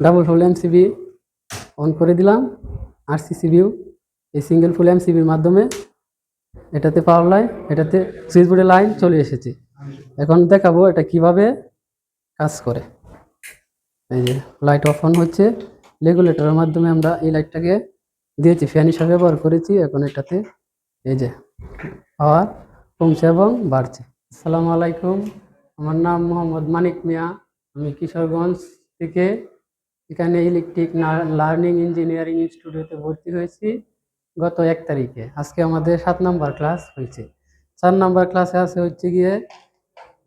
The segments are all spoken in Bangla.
ডাবল ফুল এমসিবি অন করে দিলাম। আর সিসিবিউ এই সিঙ্গেল ফুল এমসিবির মাধ্যমে এটাতে পাওয়ার লাইন এটাতে সুইচ বোর্ডের লাইন চলে এসেছে। এখন দেখাবো এটা কীভাবে কাজ করে। এই যে লাইট অফ অন হচ্ছে। রেগুলেটরের মাধ্যমে আমরা এই লাইটটাকে দিয়েছি। ফ্যান হিসাবে ব্যবহার করেছি। এখন এটাতে এই যে পাওয়ার কমছে এবং বাড়ছে। আসসালামু আলাইকুম। আমার নাম মোহাম্মদ মানিক মিয়া। আমি কিশোরগঞ্জ থেকে এখানে ইলেকট্রিক লার্নিং ইঞ্জিনিয়ারিং ইনস্টিটিউটে ভর্তি হয়েছি গত এক তারিখে। আজকে আমাদের সাত নাম্বার ক্লাস হয়েছে। চার নাম্বার ক্লাসে আছে হচ্ছে গিয়ে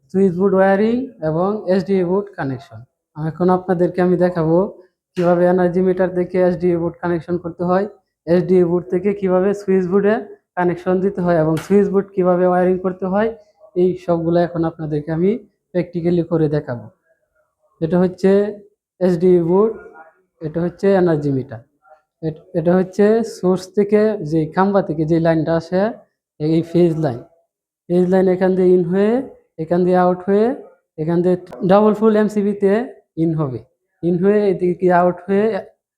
সুইচ বোর্ড ওয়ারিং এবং এসডি বোর্ড কানেকশন এখন আপনাদেরকে আমি দেখাবো কীভাবে এনার্জি মিটার থেকে এসডি বোর্ড কানেকশন করতে হয় এসডি বোর্ড থেকে কীভাবে সুইচ বোর্ডে কানেকশন দিতে হয় এবং সুইচ বোর্ড কীভাবে ওয়ারিং করতে হয়, এই সবগুলো এখন আপনাদেরকে আমি প্র্যাকটিক্যালি করে দেখাবো। এটা হচ্ছে এসডি বোর্ড, এটা হচ্ছে এনার্জি মিটার। এটা হচ্ছে সোর্স থেকে যে খাম্বা থেকে যে লাইনটা আসে, এই ফেজ লাইন। ফেজ লাইন এখান দিয়ে ইন হয়ে, এখান দিয়ে আউট হয়ে, এখান দিয়ে ডাবল ফুল এমসিবিতে ইন হবে। ইন হয়ে এদিকে আউট হয়ে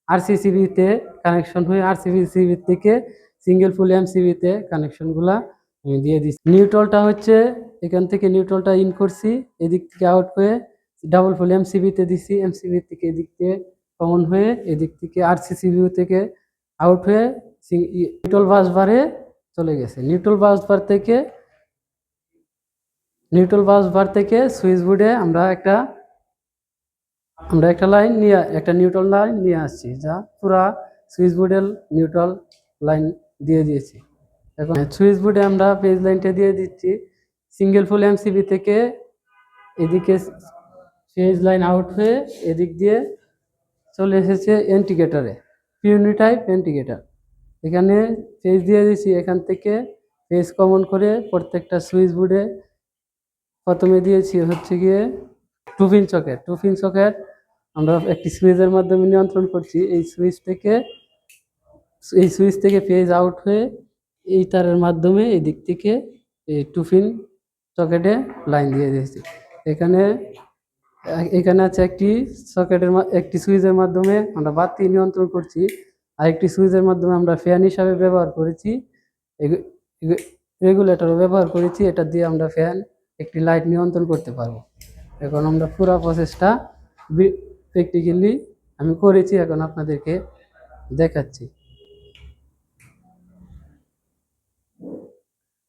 আরসিসিবিতে কানেকশন হয়ে আরসিবিসিবি থেকে সিঙ্গেল ফুল এমসিবিতে কানেকশনগুলা আমি দিয়ে দিচ্ছি। নিউট্রলটা হচ্ছে, এখান থেকে নিউট্রলটা ইন করছি, এদিক থেকে আউট হয়ে ডাবল ফুল এমসিবিতে দিছি এমসিবি থেকে এদিক থেকে কমন হয়ে এদিক থেকে আরসিসিবিউ থেকে আউট হয়ে নিউট্রল বাস বারে চলে গেছে। নিউট্রল বাস বার থেকে নিউট্রাল বাস বার থেকে সুইচ বোর্ডে আমরা একটা আমরা একটা লাইন নিয়ে, একটা নিউট্রাল লাইন নিয়ে আসছি, যা পুরা সুইচ বোর্ডের নিউট্রাল লাইন দিয়ে দিয়েছি। এখন সুইচ বোর্ডে আমরা পেজ লাইনটা দিয়ে দিচ্ছি। সিঙ্গেল ফুল এমসিবি থেকে এদিকে পেজ লাইন আউট হয়ে এদিক দিয়ে চলে এসেছে এন্টিগেটারে পিউনি টাইপ এন্টিগেটার এখানে পেজ দিয়ে দিয়েছি, এখান থেকে পেজ কমন করে প্রত্যেকটা সুইচ বোর্ডে প্রথমে দিয়েছি হচ্ছে গিয়ে টুফিন সকেট টুফিন সকেট আমরা একটি সুইচের মাধ্যমে নিয়ন্ত্রণ করছি, এই সুইচ থেকে, এই সুইচ থেকে পেজ আউট হয়ে এই তারের মাধ্যমে এই দিক থেকে এই টুফিন সকেটে লাইন দিয়ে দিয়েছি। এখানে এখানে আছে একটি সকেটের একটি সুইচের মাধ্যমে আমরা বাতি নিয়ন্ত্রণ করছি। আর একটি সুইচের মাধ্যমে আমরা ফ্যান হিসাবে ব্যবহার করেছি। রেগুলেটরও ব্যবহার করেছি। এটা দিয়ে আমরা ফ্যান, একটি লাইট নিয়ন্ত্রণ করতে পারব। এখন আমরা পুরো প্রসেসটা প্র্যাকটিক্যালি আমি করেছি, এখন আপনাদেরকে দেখাচ্ছি।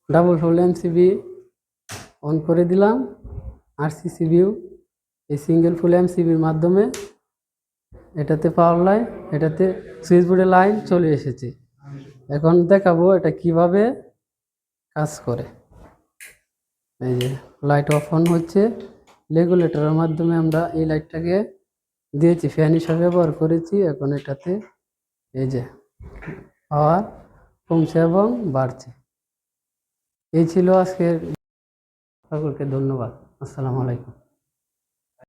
ডাবল ফুল এমসিবি অন করে দিলাম। আর সিসিবিউ এই সিঙ্গেল ফুল এমসিবির মাধ্যমে এটাতে পাওয়ার লাইন এটাতে সুইচ বোর্ডের লাইন চলে এসেছে। এখন দেখাবো এটা কীভাবে কাজ করে। এই যে লাইট অফ অন হচ্ছে। রেগুলেটরের মাধ্যমে আমরা এই লাইটটাকে দিয়েছি ফ্যান হিসাবে ব্যবহার করেছি। এখন এটাতে এই যে পাওয়ার কমছে এবং বাড়ছে। এই ছিল আজকের। সকলকে ধন্যবাদ। আসসালামু আলাইকুম।